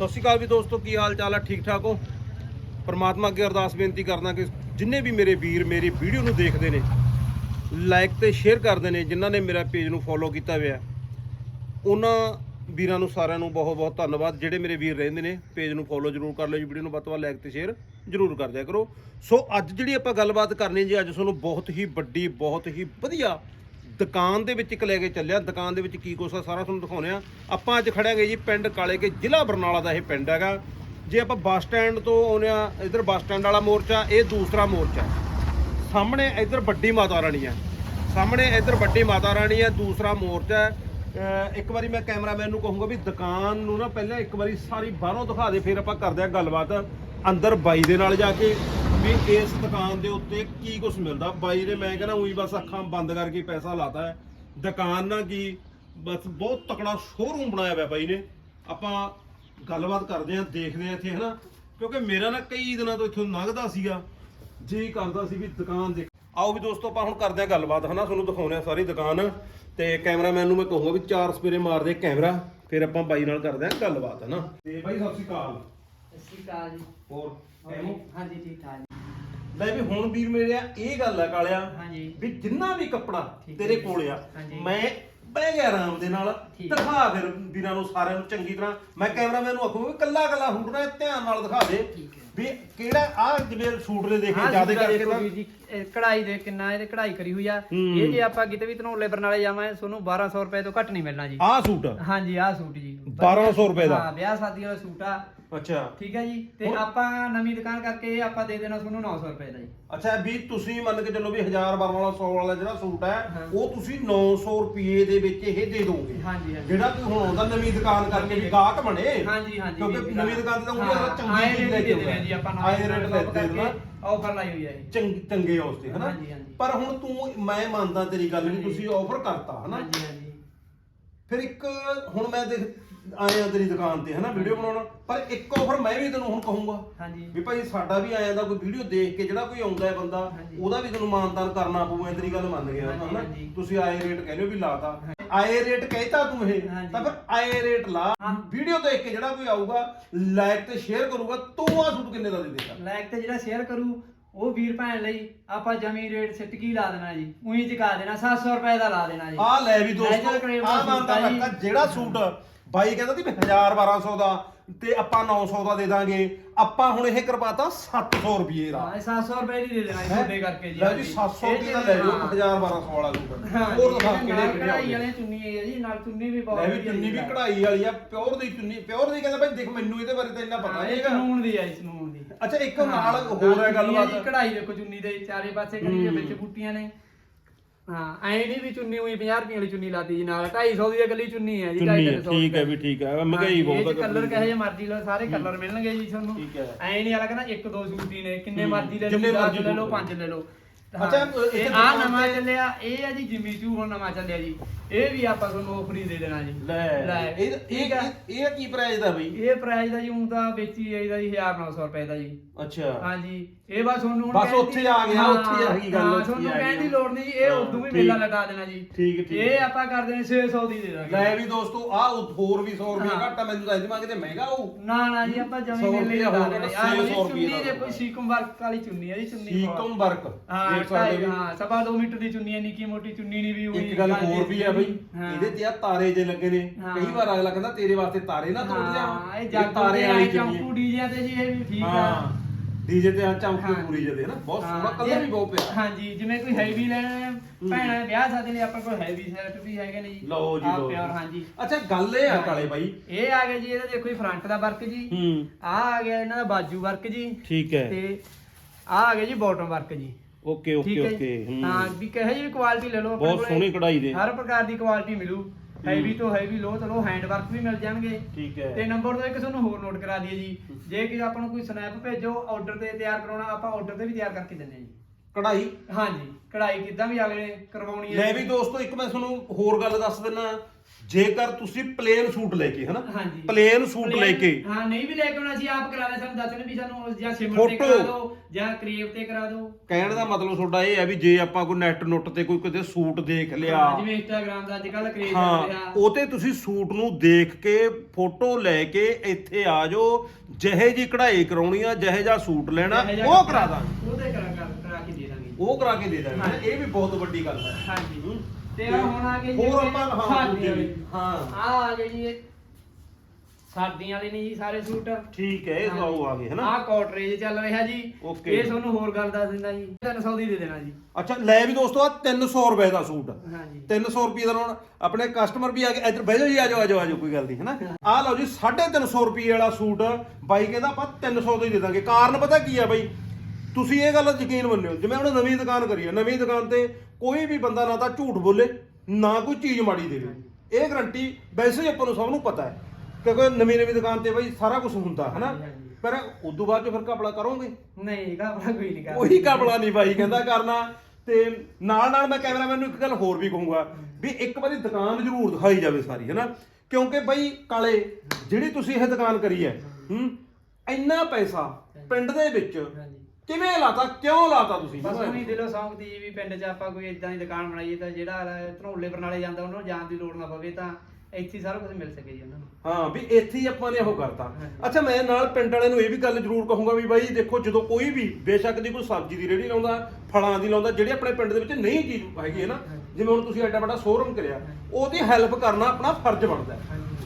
ਸਤਿ ਸ਼੍ਰੀ ਅਕਾਲ ਵੀ ਦੋਸਤੋ, ਕੀ ਹਾਲ ਚਾਲ ਹੈ ਠੀਕ ਠਾਕ ਹੋ? ਪਰਮਾਤਮਾ ਅੱਗੇ ਅਰਦਾਸ ਬੇਨਤੀ ਕਰਦਾ ਕਿ ਜਿੰਨੇ ਵੀ ਮੇਰੇ ਵੀਰ ਮੇਰੀ ਵੀਡੀਓ ਨੂੰ ਦੇਖਦੇ ਨੇ ਲਾਈਕ ਤੇ ਸ਼ੇਅਰ ਕਰਦੇ ਨੇ, ਜਿਨ੍ਹਾਂ ਨੇ ਮੇਰਾ ਪੇਜ ਨੂੰ ਫੋਲੋ ਕੀਤਾ ਹੋਇਆ, ਉਹਨਾਂ ਵੀਰਾਂ ਨੂੰ ਸਾਰਿਆਂ ਨੂੰ ਬਹੁਤ ਬਹੁਤ ਧੰਨਵਾਦ। ਜਿਹੜੇ ਮੇਰੇ ਵੀਰ ਰਹਿੰਦੇ ਨੇ ਪੇਜ ਨੂੰ ਫੋਲੋ ਜਰੂਰ ਕਰ ਲਿਓ ਜੀ, ਵੀਡੀਓ ਨੂੰ ਵੱਧ ਤੋਂ ਵੱਧ ਲਾਈਕ ਤੇ ਸ਼ੇਅਰ ਜਰੂਰ ਕਰ ਦਿਆ ਕਰੋ। ਸੋ ਅੱਜ ਜਿਹੜੀ ਆਪਾਂ ਗੱਲਬਾਤ ਕਰਨੀ ਜੀ, ਅੱਜ ਤੁਹਾਨੂੰ ਬਹੁਤ ਹੀ ਵੱਡੀ, ਬਹੁਤ ਹੀ ਵਧੀਆ ਦੁਕਾਨ ਦੇ ਵਿੱਚ ਇੱਕ ਲੈ ਕੇ ਚੱਲਿਆ। ਦੁਕਾਨ ਦੇ ਵਿੱਚ ਕੀ ਕੁਛ ਆ, ਸਾਰਾ ਤੁਹਾਨੂੰ ਦਿਖਾਉਂਦੇ ਆ। ਆਪਾਂ ਅੱਜ ਖੜਿਆਂਗੇ ਜੀ ਪਿੰਡ ਕਾਲੇ ਕੇ, ਜ਼ਿਲ੍ਹਾ ਬਰਨਾਲਾ ਦਾ ਇਹ ਪਿੰਡ ਹੈਗਾ। ਜੇ ਆਪਾਂ ਬੱਸ ਸਟੈਂਡ ਤੋਂ ਆਉਂਦੇ ਆ, ਇਧਰ ਬੱਸ ਸਟੈਂਡ ਵਾਲਾ ਮੋਰਚਾ, ਇਹ ਦੂਸਰਾ ਮੋਰਚਾ। ਸਾਹਮਣੇ ਇਧਰ ਵੱਡੀ ਮਾਤਾ ਰਾਣੀ ਹੈ ਸਾਹਮਣੇ ਇਧਰ ਵੱਡੀ ਮਾਤਾ ਰਾਣੀ ਹੈ ਦੂਸਰਾ ਮੋਰਚਾ ਇੱਕ ਵਾਰੀ ਮੈਂ ਕੈਮਰਾਮੈਨ ਨੂੰ ਕਹੂੰਗਾ ਵੀ ਦੁਕਾਨ ਨੂੰ ਨਾ ਪਹਿਲਾਂ ਇੱਕ ਵਾਰੀ ਸਾਰੀ ਬਾਹਰੋਂ ਦਿਖਾ ਦੇ, ਫਿਰ ਆਪਾਂ ਕਰਦੇ ਆ ਗੱਲਬਾਤ ਅੰਦਰ ਬਾਈ ਦੇ ਨਾਲ ਜਾ ਕੇ। ਵੀ ਇਸ ਦੁਕਾਨ ਦੇ ਉੱਤੇ ਕੀ ਕੁਝ ਮਿਲਦਾ? ਬਾਈ ਨੇ ਮੈਂ ਕਹਿੰਦਾ ਉਹੀ ਬਸ ਅੱਖਾਂ ਬੰਦ ਕਰਕੇ ਪੈਸਾ ਲਾਤਾ ਹੈ। ਦੁਕਾਨ ਨਾ ਕੀ? ਬਸ ਬਹੁਤ ਤਕੜਾ ਸ਼ੋਰੂਮ ਬਣਾਇਆ ਹੋਇਆ ਬਾਈ ਨੇ। ਆਪਾਂ ਗੱਲਬਾਤ ਕਰਦੇ ਆ ਦੇਖਦੇ ਆ ਇੱਥੇ ਹਨਾ? ਕਿਉਂਕਿ ਮੇਰਾ ਨਾ ਕਈ ਦਿਨਾਂ ਤੋਂ ਇੱਥੋਂ ਲੰਘਦਾ ਸੀਗਾ। ਜੀ ਕਰਦਾ ਸੀ ਵੀ ਦੁਕਾਨ ਦੇਖ ਆਓ ਵੀ ਦੋਸਤੋ ਆਪਾਂ ਹੁਣ ਕਰਦੇ ਆ ਗੱਲਬਾਤ ਹਨਾ? ਤੁਹਾਨੂੰ ਦਿਖਾਉਂਦੇ ਆ ਸਾਰੀ ਦੁਕਾਨ। ਤੇ ਕੈਮਰਾਮੈਨ ਨੂੰ ਮੈਂ ਕਹੂੰਗਾ ਵੀ ਚਾਰ ਸਪੇਰੇ ਮਾਰ ਦੇ ਕੈਮਰਾ ਫਿਰ ਆਪਾਂ ਬਾਈ ਨਾਲ ਕਰਦੇ ਆ ਗੱਲਬਾਤ ਹਨਾ? ਤੇ ਬਾਈ ਸਤਿ ਸ਼੍ਰੀ ਅਕਾਲ। ਸਤਿ ਸ਼੍ਰੀ ਅਕਾਲ ਜੀ। ਹੋਰ ਕਿਵੇਂ? ਹਾਂਜੀ ਠੀਕ ਠਾਕ ਲੈ ਵੀ ਹੁਣ ਵੀਰ ਮੇਰੇ ਆ ਇਹ ਗੱਲ ਆ ਕਾਲਿਆ ਹਾਂਜੀ ਵੀ ਜਿੰਨਾ ਵੀ ਕੱਪੜਾ ਠੀਕ ਤੇਰੇ। ਕੋਲ ਆ ਹਾਂਜੀ। ਮੈਂ ਬਹਿ ਗਿਆ ਆਰਾਮ ਦੇ ਨਾਲ ਠੀਕ ਹੈ। ਦਿਖਾ ਫਿਰ ਵੀਰਾਂ ਨੂੰ ਸਾਰਿਆਂ ਨੂੰ ਚੰਗੀ ਤਰ੍ਹਾਂ ਮੈਂ ਕੈਮਰਾਮੈਨ ਨੂੰ ਆਖੂਗਾ ਕੱਲਾ ਕੱਲਾ ਹੁੰਡ ਨਾ ਧਿਆਨ ਨਾਲ ਦਿਖਾ ਦੇ ਠੀਕ ਹੈ। ਵੀ ਕਿਹੜਾ ਆ ਜਿਵੇਂ ਸੂਟ ਦੇ ਦੇਖੇ ਆਹ ਜ਼ਿਆਦਾ ਸੂਟਾ ਕਰਕੇ ਦੇਖੋ ਤਾਂ ਵੀਰ ਜੀ ਇਹ ਕਢਾਈ ਦੇ ਕਿੰਨਾ ਇਹਦੇ ਕਢਾਈ ਕਰੀ ਹੋਈ ਆ ਹੂੰ। ਇਹ ਜੇ ਆਪਾਂ ਕਿਤੇ ਵੀ ਧਨੌਲੇ ਬਰਨਾਲੇ ਜਾਵਾਂ ਤੁਹਾਨੂੰ 1200 ਰੁਪਏ ਤੋਂ ਘੱਟ ਨਹੀਂ ਮਿਲਣਾ ਜੀ ਆਹ ਸੂਟ ਹਾਂਜੀ ਆਹ ਸੂਟ ਜੀ 1200 ਰੁਪਏ ਦਾ ਹਾਂ ਵਿਆਹ ਸ਼ਾਦੀ ਵਾਲਾ ਸੂਟ ਆ ਅੱਛਾ। ਠੀਕ ਹੈ ਜੀ? ਤੇ ਹੋਰ? ਆਪਾਂ ਨਵੀਂ ਦੁਕਾਨ ਕਰਕੇ ਇਹ ਆਪਾਂ ਦੇ ਦੇਣਾ ਤੁਹਾਨੂੰ 900 ਰੁਪਏ ਦਾ ਜੀ। ਅੱਛਾ ਵੀ ਤੁਸੀਂ ਮੰਨ ਕੇ ਚੱਲੋ ਵੀ 1000 12 ਵਾਲਾ 100 ਵਾਲਾ ਜਿਹੜਾ ਸੂਟ ਹੈ ਹਾਂ। ਉਹ ਤੁਸੀਂ 900 ਰੁਪਏ ਦੇ ਵਿੱਚ ਇਹ ਦੇ ਦੋਗੇ। ਹਾਂਜੀ ਹਾਂਜੀ। ਜਿਹੜਾ ਕੋਈ ਹੁਣ ਆਉਂਦਾ ਨਵੀਂ ਦੁਕਾਨ ਕਰਕੇ ਵੀ ਗਾਹਕ ਬਣੇ ਹਾਂਜੀ ਹਾਂਜੀ ਕਿਉਂਕਿ ਨਵੀਂ ਦੁਕਾਨ ਤੇ ਤਾਂ ਹਾਂ, ਉਹ ਚੰਗੀ ਆਏ ਚੀਜ਼ ਲੈ ਰੇਟ ਕੇ ਦੇ ਦੇਣਾ ਜੀ ਆਪਾਂ ਆਏ ਰੇਟ ਲੈ ਦੇ ਦੇਣਾ ਆਫਰ ਲਾਈ ਹੋਈ ਹੈ ਜੀ। ਚੰਗ ਚੰਗੇ ਉਸ ਤੇ ਹਨਾ? ਹਾਂਜੀ, ਹਾਂਜੀ। ਪਰ ਹੁਣ ਤੂੰ ਮੈਂ ਮੰਨਦਾ ਤੇਰੀ ਗੱਲ ਵੀ ਹਾਂਜੀ। ਤੁਸੀਂ ਆਫਰ ਕਰਤਾ ਹਨਾ? ਹਾਂਜੀ ਹਾਂਜੀ। ਫਿਰ ਇੱਕ ਹੁਣ ਮੈਂ ਦੇਖ ਆਇਆ ਤੇਰੀ ਦੁਕਾਨ ਤੇ ਹਨਾ ਵੀਡੀਓ ਬਣਾਉਣਾ ਪਰ ਇੱਕ ਆਫਰ ਮੈਂ ਵੀ ਤੈਨੂੰ ਹੁਣ ਕਹੂੰਗਾ ਹਾਂਜੀ ਵੀ ਭਾਈ ਸਾਡਾ ਵੀ ਆਇਆ ਦਾ ਕੋਈ ਵੀਡੀਓ ਦੇਖ ਕੇ ਜਿਹੜਾ ਕੋਈ ਆਉਂਦਾ ਹੈ ਬੰਦਾ ਹਾਂਜੀ। ਉਹਦਾ ਵੀ ਤੁਹਾਨੂੰ ਮਾਨਤਾਨ ਕਰਨਾ ਪਊਗਾ ਤੇਰੀ ਗੱਲ ਮੰਨ ਗਿਆ ਹਾਂਜੀ, ਹਨਾ ਹਾਂਜੀ। ਤੁਸੀਂ ਆਏ ਰੇਟ ਕਹਿੰਦੇ ਹੋ ਵੀ ਲਾਤਾ ਆਏ ਰੇਟ ਕਹਿਤਾ ਤੂੰ ਇਹ ਹਾਂਜੀ। ਤਾਂ ਫਿਰ ਆਏ ਰੇਟ ਲਾ ਹਾਂ। ਵੀਡੀਓ ਦੇਖ ਕੇ ਜਿਹੜਾ ਕੋਈ ਆਊਗਾ ਲਾਈਕ ਤੇ ਸ਼ੇਅਰ ਕਰੂਗਾ ਤੂੰ ਆ ਸੂਟ ਕਿੰਨੇ ਦਾ ਦੇ ਦੇਗਾ ਲਾਇਕ ਤੇ ਜਿਹੜਾ ਸ਼ੇਅਰ ਕਰੂ ਉਹ ਵੀਰ ਭੈਣ ਲਈ ਆਪਾਂ ਜਮੀ ਰੇਟ ਸਿੱਟ ਕੀ ਲਾ ਦੇਣਾ ਜੀ। ਉਹੀ ਚੁਕਾ ਦੇਣਾ 700 ਰੁਪਏ ਦਾ ਲਾ ਦੇਣਾ ਜੀ। ਆ ਲੈ ਵੀ ਦੋਸਤੋ ਆ ਮੰਨਦਾ ਆ ਜਿਹੜਾ ਸੂਟ ਬਾਈ ਕਹਿੰਦਾ ਸੀ ਵੀ 1000 1200 ਦਾ ਤੇ ਆਪਾਂ 900 ਦਾ ਦੇ ਦਾਂਗੇ ਆਪਾਂ ਹੁਣ ਇਹ ਕਰਵਾਤਾ 700 ਰੁਪਏ ਦਾ। ਹਾਂ ਇਹ 700 ਰੁਪਏ ਦੀ ਦੇ ਦੇਣਾ? ਤੁਹਾਡੇ ਕਰਕੇ ਜੀ। ਲੈ ਜੀ 700 ਰੁਪਏ ਦਾ ਲੈ ਜਾਓ 1000 1200 ਵਾਲਾ ਸੂਟ। ਹੋਰ ਦਿਖਾ ਕਿਹੜੇ ਕਿਹੜੇ ਕਢਾਈ ਵਾਲੇ ਚੁੰਨੀ ਹੈ ਜੀ ਨਾਲ ਚੁੰਨੀ ਵੀ ਬਹੁਤ ਲੈ ਵੀ ਚੁੰਨੀ ਵੀ। ਕਢਾਈ ਵਾਲੀ ਆ ਪਿਓਰ ਦੀ ਚੁੰਨੀ ਪਿਓਰ ਦੀ ਕਹਿੰਦਾ ਭਾਈ ਦੇਖ ਮੈਨੂੰ ਇਹਦੇ ਬਾਰੇ ਤਾਂ ਇੰਨਾ ਪਤਾ ਹਾਂ, ਨਹੀਂ ਇਹ ਹੈਗਾ ਕਾਨੂੰਨ ਦੀ ਹੈ ਇਸ ਕਾਨੂੰਨ ਦੀ ਅੱਛਾ ਇੱਕ ਨਾਲ ਹੋਰ ਹੈ ਚੁੰਨੀ ਗੱਲਬਾਤ ਕਢਾਈ ਦੇਖੋ ਚੁੰਨੀ ਦੇ ਚਾਰੇ ਪਾਸੇ ਕਰੀ ਹੂੰ। ਵਿੱਚ ਬੂਟੀਆਂ ਨੇ। ਹਾਂ ਐ ਨਹੀਂ ਵੀ ਚੁੰਨੀ ਉਹੀ 50 ਰੁਪਏ ਵਾਲੀ ਚੁੰਨੀ ਲਾਤੀ ਜੀ ਨਾਲ 250 ਦੀ ਇਕੱਲੀ ਚੁੰਨੀ ਹੈ ਜੀ ਚੁੰਨੀ ਹੈ 250 ਠੀਕ ਹੈ ਵੀ ਠੀਕ ਹੈ ਮਹਿੰਗਾਈ ਬਹੁਤ ਹੈ। ਕਲਰ ਕਹੇ ਜੇ ਮਰਜ਼ੀ ਲਓ ਸਾਰੇ ਕਲਰ ਮਿਲਣਗੇ ਜੀ ਤੁਹਾਨੂੰ। ਠੀਕ ਹੈ। ਐ ਨਹੀਂ ਵਾਲਾ ਕਹਿੰਦਾ ਇੱਕ ਦੋ ਸੂਟ ਹੀ ਨੇ ਕਿੰਨੇ। ਮਰਜ਼ੀ ਲੈ ਜਿੰਨੇ ਲਓ ਮਰਜ਼ੀ 10 ਲੈ ਲਓ। 5 ਲੈ ਲਓ। ਅੱਛਾ, ਇਹ ਆ ਨਵਾਂ ਚੱਲਿਆ ਇਹ ਆ ਜੀ ਜਿਮੀ ਚੂ ਹੁਣ ਨਵਾਂ ਚੱਲਿਆ ਜੀ। ਇਹ ਵੀ ਆਪਾਂ ਤੁਹਾਨੂੰ ਆਫਰ ਹੀ ਦੇ ਦੇਣਾ ਜੀ। ਲੈ ਇਹ ਇਹ ਇਹ ਕੀ ਪ੍ਰਾਈਸ ਦਾ ਬਈ? ਇਹ ਪ੍ਰਾਈਸ ਦਾ ਜੀ ਹੁਣ ਤਾਂ ਵੇਚੀ ਜਾਈਦਾ ਜੀ 1900 ਰੁਪਏ ਦਾ ਜੀ। ਅੱਛਾ। ਹਾਂਜੀ। ਇਹ ਬਸ ਤੁਹਾਨੂੰ ਹੁਣ ਬਸ ਕਹਿਣ ਉੱਥੇ ਦੀ- ਆ ਗਿਆ, ਹਾਂ, ਉੱਥੇ ਆ ਗਈ ਗੱਲ, ਹਾਂ, ਉੱਥੇ ਤੁਹਾਨੂੰ ਆ ਕਹਿਣ ਗਈ। ਦੀ ਲੋੜ ਨਹੀਂ ਜੀ ਇਹ ਹਾਂ, ਉਦੋਂ ਵੀ ਠੀਕ। ਮੇਲਾ ਲਗਾ ਦੇਣਾ ਜੀ। ਠੀਕ, ਠੀਕ। ਇਹ ਆਪਾਂ ਕਰ ਦੇਣੇ 600 ਦੀ ਦੇ ਦਾਂਗੇ। ਲੈ ਵੀ ਦੋਸਤੋ ਆ ਹੋਰ ਵੀ 100 ਰੁਪਏ ਹਾਂ। ਘੱਟ ਆ ਮੈਨੂੰ ਤਾਂ ਦਿਮਾਗ ਤੇ ਮਹਿੰਗਾ ਹੋਊ। ਨਾ ਨਾ ਜੀ ਆਪਾਂ ਸੌ ਜਮੀ ਮੇਲੇ ਰੁਪਇਆ ਦੇਣੇ। ਤਾਂ ਆ ਜੀ 600 ਚੁੰਨੀ ਰੁਪਏ ਦੇ ਦਾ। ਕੋਈ ਸੀਕਮ ਵਰਕ ਵਾਲੀ ਚੁੰਨੀ ਹੈ ਜੀ ਚੁੰਨੀ ਸੀਕਮ ਵਰਕ। ਹਾਂ ਦੇਖ ਸਕਦੇ ਢਾਈ- ਵੀ ਹਾਂ ਸਵਾ 2 ਮੀਟਰ ਦੀ ਚੁੰਨੀ ਹੈ ਨਿੱਕੀ ਮੋਟੀ ਚੁੰਨੀ ਨਹੀਂ ਵੀ ਹੋਈ। ਇੱਕ ਗੱਲ ਹੋਰ ਵੀ ਆ ਬਈ ਹਾਂ। ਇਹਦੇ ਤੇ ਆ ਤਾਰੇ ਜੇ ਲੱਗੇ ਨੇ। ਹਾਂ। ਕਈ ਵਾਰ ਅਗਲਾ ਕਹਿੰਦਾ ਤੇਰੇ ਵਾਸਤੇ ਤਾਰੇ ਨਾ ਤੋੜ ਲਿਆ ਹਾਂ ਇਹ ਜੱਗ ਤਾਰੇ ਵਾਲੀ ਚੁੰਨੀ ਚੰਪੂ ਡੀਜਿਆਂ ਤੇ ਜੀ ਇਹ ਵੀ ਠੀਕ ਆ। ਹਾਂ। ਡੀਜੇ ਤੇ ਚਮਕੀ ਹਾਂ। ਪੂਰੀ ਜਦੇ ਹਨਾ? ਬਹੁਤ ਹਾਂ, ਸੋਹਣਾ ਕਲਰ ਵੀ ਬਹੁਤ ਪਿਆ। ਹਾਂਜੀ ਜਿਵੇਂ ਕੋਈ ਹੈਵੀ ਲੈਣਾ ਭੈਣਾਂ ਵਿਆਹ ਸ਼ਾਦੀ ਲਈ ਆਪਾਂ ਕੋਲ ਹੈਵੀ ਸੈਟ ਵੀ ਹੈਗੇ ਨੇ ਜੀ। ਲਓ ਜੀ ਲਓ ਪਿਓਰ ਹਾਂਜੀ। ਅੱਛਾ ਗੱਲ ਇਹ ਆ ਕਾਲੇ ਬਾਈ। ਇਹ ਆ ਗਿਆ ਜੀ ਇਹਦਾ ਦੇਖੋ ਜੀ ਫਰੰਟ ਦਾ ਵਰਕ ਜੀ। ਹੂੰ। ਆ ਆ ਗਿਆ ਇਹਨਾਂ ਦਾ ਬਾਜੂ ਵਰਕ ਜੀ। ਠੀਕ ਹੈ। ਤੇ ਆ ਆ ਗਿਆ ਜੀ ਬਾਟਮ ਵਰਕ ਜੀ। ਓਕੇ ਓਕੇ ਹੈ ਓਕੇ? ਹਾਂ। ਵੀ ਕਹੇ ਜੀ ਕੁਆਲਿਟੀ ਲੈ ਲਓ ਬਹੁਤ। ਸੋਹਣੀ ਕਢਾਈ ਦੇ। ਹਰ ਪ੍ਰਕਾਰ ਦੀ ਕੁਆਲਿਟੀ ਮਿਲੂ। ਹੈਵੀ ਤੋਂ ਹੈਵੀ ਲੋ ਚਲੋ ਹੈਂਡ ਵਰਕ ਵੀ ਮਿਲ ਜਾਣਗੇ। ਠੀਕ ਤੇ ਹੈ ਨੰਬਰ ਦੋ ਇੱਕ ਤੁਹਾਨੂੰ ਹੋਰ ਨੋਟ ਕਰਾ ਦਈਏ ਜੀ। ਜੇ ਕਿ ਆਪਾਂ ਨੂੰ ਕੋਈ ਸਨੈਪ ਭੇਜੋ ਆਰਡਰ ਤੇ ਤਿਆਰ ਕਰਾਉਣਾ ਆਪਾਂ ਆਰਡਰ ਤੇ ਵੀ ਤਿਆਰ ਕਰਕੇ ਦਿੰਦੇ ਹਾਂ ਜੀ। ਕਢਾਈ? ਹਾਂਜੀ ਕਢਾਈ ਕਿੱਦਾਂ ਵੀ ਅਗਲੇ ਨੇ ਕਰਵਾਉਣੀ ਹੈ। ਲੈ ਵੀ ਦੋਸਤੋ ਇੱਕ ਮੈਂ ਤੁਹਾਨੂੰ ਹੋਰ ਗੱਲ ਦੱਸ ਦਿੰਨਾ। ਜੇਕਰ ਤੁਸੀਂ ਪਲੇਨ ਸੂਟ ਲੈ ਕੇ ਹਨਾ? ਹਾਂਜੀ। ਪਲੇਨ ਸੂਟ ਲੈ ਕੇ। ਹਾਂ ਨਹੀਂ ਵੀ ਲੈ ਕੇ ਆਉਣਾ ਸੀ ਆਪ ਕਰਾ ਲੈ ਸਾਨੂੰ ਦੱਸ ਦੇਣ ਵੀ ਸਾਨੂੰ ਜਾਂ ਸਿਮਰ ਤੇ Photo। ਕਰਾ ਦਿਓ ਜਾਂ ਕਰੀਬ ਤੇ ਕਰਾ ਦਿਓ। ਕਹਿਣ ਦਾ ਮਤਲਬ ਤੁਹਾਡਾ ਇਹ ਹੈ ਵੀ ਜੇ ਆਪਾਂ ਕੋਈ ਨੈਟ ਨੁੱਟ ਤੇ ਕੋਈ ਕਿਤੇ ਸੂਟ ਦੇਖ ਲਿਆ। ਹਾਂ, ਜਿਵੇਂ ਇੰਸਟਾਗ੍ਰam ਦਾ ਅੱਜ ਕੱਲ ਕਰੇਜ ਚੱਲ ਹਾਂ ਰਿਹਾ। ਉਹ ਤੇ ਤੁਸੀਂ ਸੂਟ ਨੂੰ ਦੇਖ ਕੇ ਫੋਟੋ ਲੈ ਕੇ ਇੱਥੇ ਆ ਜਾਓ ਜਿਹੇ ਜੀ ਕਢਾਈ ਕਰਾਉਣੀ ਆ ਜਿਹੇ ਜਿਹਾ ਸੂਟ ਲੈਣਾ ਇਹੋ ਜਿਹਾ ਉਹ ਕਰਾ ਦਾਂਗੇ। ਉਹਦੇ ਕਰਾ ਕਰ- ਕਰਾ ਕੇ ਦੇ ਦਾਂਗੇ। ਉਹ ਕਰਾ ਕੇ ਦੇ ਦਾਂਗੇ। ਇਹ ਵੀ ਬਹੁਤ ਵੱਡੀ ਗੱਲ ਹੈ। ਹਾਂਜੀ। ਤੇ ਆਹ ਹੁਣ ਆ ਗਏ ਹੋਰ ਆਪਾਂ ਹਾਂ ਦੂਜੇ ਵੀ। ਹਾਂ। ਆ ਜੀ ਇਹ। ਸਰਦੀਆਂ ਵਾਲੇ ਨੇ ਜੀ ਸਾਰੇ ਸੂਟ। ਠੀਕ ਹੈ ਇਹ ਸਵਾਉ ਆ ਗਏ ਹਨਾ? ਆਹ ਕੋਟਰੇਜ ਚੱਲ ਰਿਹਾ ਜੀ। Okay। ਇਹ ਤੁਹਾਨੂੰ ਹੋਰ ਗੱਲ ਦੱਸ ਦਿੰਦਾ ਜੀ। 300 ਦੀ ਦੇ ਦੇਣਾ ਜੀ। ਅੱਛਾ ਲੈ ਵੀ ਦੋਸਤੋ ਆ 300 ਰੁਪਏ ਦਾ ਸੂਟ। ਹਾਂਜੀ। 300 ਰੁਪਏ ਦਾ ਹੁਣ ਆਪਣੇ ਕਸਟਮਰ ਵੀ ਆ ਗਏ। ਇੱਧਰ ਬਹਿ ਜਾਓ ਜੀ ਆ ਜਾਓ ਆ ਜਾਓ ਆ ਜਾਓ ਕੋਈ ਗੱਲ ਨਹੀਂ ਹੈਨਾ? ਆਹ ਲਓ ਜੀ 350 ਰੁਪਏ ਵਾਲਾ ਸੂਟ। ਬਾਈ ਕਹਿੰਦਾ ਆਪਾਂ 300 ਦਾ ਹੀ ਦੇ ਦਾਂਗੇ। ਕਾਰਨ ਪਤਾ ਕੀ ਆ ਬਾਈ? ਤੁਸੀਂ ਇਹ ਗੱਲ ਯਕੀਨ ਮੰਨਿਓ ਜਿਵੇਂ ਹੁਣ ਨਵੀਂ ਦੁਕਾਨ ਕਰੀ ਆ ਨਵੀਂ ਦੁਕਾਨ ਤੇ ਕੋਈ ਵੀ ਬੰਦਾ ਨਾ ਤਾਂ ਝੂਠ ਬੋਲੇ ਨਾ ਕੋਈ ਚੀਜ਼ ਮਾੜੀ ਦੇਵੇ। ਇਹ ਗਰੰਟੀ ਵੈਸੇ ਹੀ ਆਪਾਂ ਨੂੰ ਸਭ ਨੂੰ ਪਤਾ ਹੈ ਕਿਉਂਕਿ ਨਵੀਂ ਨਵੀਂ ਦੁਕਾਨ ਤੇ ਬਾਈ ਸਾਰਾ ਕੁਝ ਹੁੰਦਾ ਹੈਨਾ? ਹਾਂਜੀ। ਪਰ ਉਦੋਂ ਬਾਅਦ ਚ ਫਿਰ ਘਪਲਾ ਕਰੋਗੇ? ਨਹੀਂ ਘਬਰਾ ਕੋਈ ਨਹੀਂ ਕਰਦਾ। ਉਹੀ ਕਪੜਾ ਨਹੀਂ ਬਾਈ ਕਹਿੰਦਾ ਕਰਨਾ। ਤੇ ਨਾਲ ਨਾਲ ਮੈਂ ਕੈਮਰਾਮੈਨ ਨੂੰ ਇੱਕ ਗੱਲ ਹੋਰ ਵੀ ਕਹੂੰਗਾ ਵੀ ਇੱਕ ਵਾਰੀ ਦੁਕਾਨ ਜ਼ਰੂਰ ਦਿਖਾਈ ਜਾਵੇ ਸਾਰੀ ਹੈਨਾ? ਕਿਉਂਕਿ ਬਾਈ ਕਾਲੇ ਜਿਹੜੀ ਤੁਸੀਂ ਇਹ ਦੁਕਾਨ ਕਰੀ ਹੈ ਹੂੰ ਇੰਨਾ ਪੈਸਾ ਪਿੰਡ ਦੇ ਵਿੱਚ ਕਿਵੇਂ ਲਾਤਾ? ਕਿਉਂ ਲਾਤਾ ਤੁਸੀਂ? ਬਸ ਉਹੀ ਦਿਲੋਂ ਸੌਂਕ ਦੀ ਵੀ ਪਿੰਡ 'ਚ ਆਪਾਂ ਕੋਈ ਇਦਾਂ ਦੀ ਦੁਕਾਨ ਬਣਾਈਏ ਤਾਂ ਜਿਹੜਾ ਧਨੌਲੇ ਬਰਨਾਲੇ ਜਾਂਦਾ ਉਹਨੂੰ ਜਾਣ ਦੀ ਲੋੜ ਨਾ ਪਵੇ ਤਾਂ ਇੱਥੇ ਹੀ ਸਾਰਾ ਕੁਝ ਮਿਲ ਸਕੇ ਜੀ ਉਹਨਾਂ ਨੂੰ। ਹਾਂ ਵੀ ਇੱਥੇ ਹੀ ਆਪਾਂ ਨੇ ਉਹ ਕਰਤਾ। ਅੱਛਾ ਮੈਂ ਨਾਲ ਪਿੰਡ ਵਾਲਿਆਂ ਨੂੰ ਇਹ ਵੀ ਗੱਲ ਜ਼ਰੂਰ ਕਹੂੰਗਾ ਵੀ ਬਾਈ ਦੇਖੋ ਜਦੋਂ ਕੋਈ ਵੀ ਬੇਸ਼ੱਕ ਦੀ ਕੋਈ ਸਬਜ਼ੀ ਦੀ ਰੇੜੀ ਲਾਉਂਦਾ ਫਲਾਂ ਦੀ ਲਾਉਂਦਾ ਜਿਹੜੇ ਆਪਣੇ ਪਿੰਡ ਦੇ ਵਿੱਚ ਨਹੀਂ ਚੀਜ਼ ਹੈਗੀ ਹੈ ਨਾ ਜਿਵੇਂ ਹੁਣ ਤੁਸੀਂ ਐਡਾ ਵੱਡਾ ਸ਼ੋਰੂਮ ਕਰਿਆ ਉਹਦੀ ਹੈਲਪ ਕਰਨਾ ਆਪਣਾ ਫਰਜ਼ ਬਣਦਾ।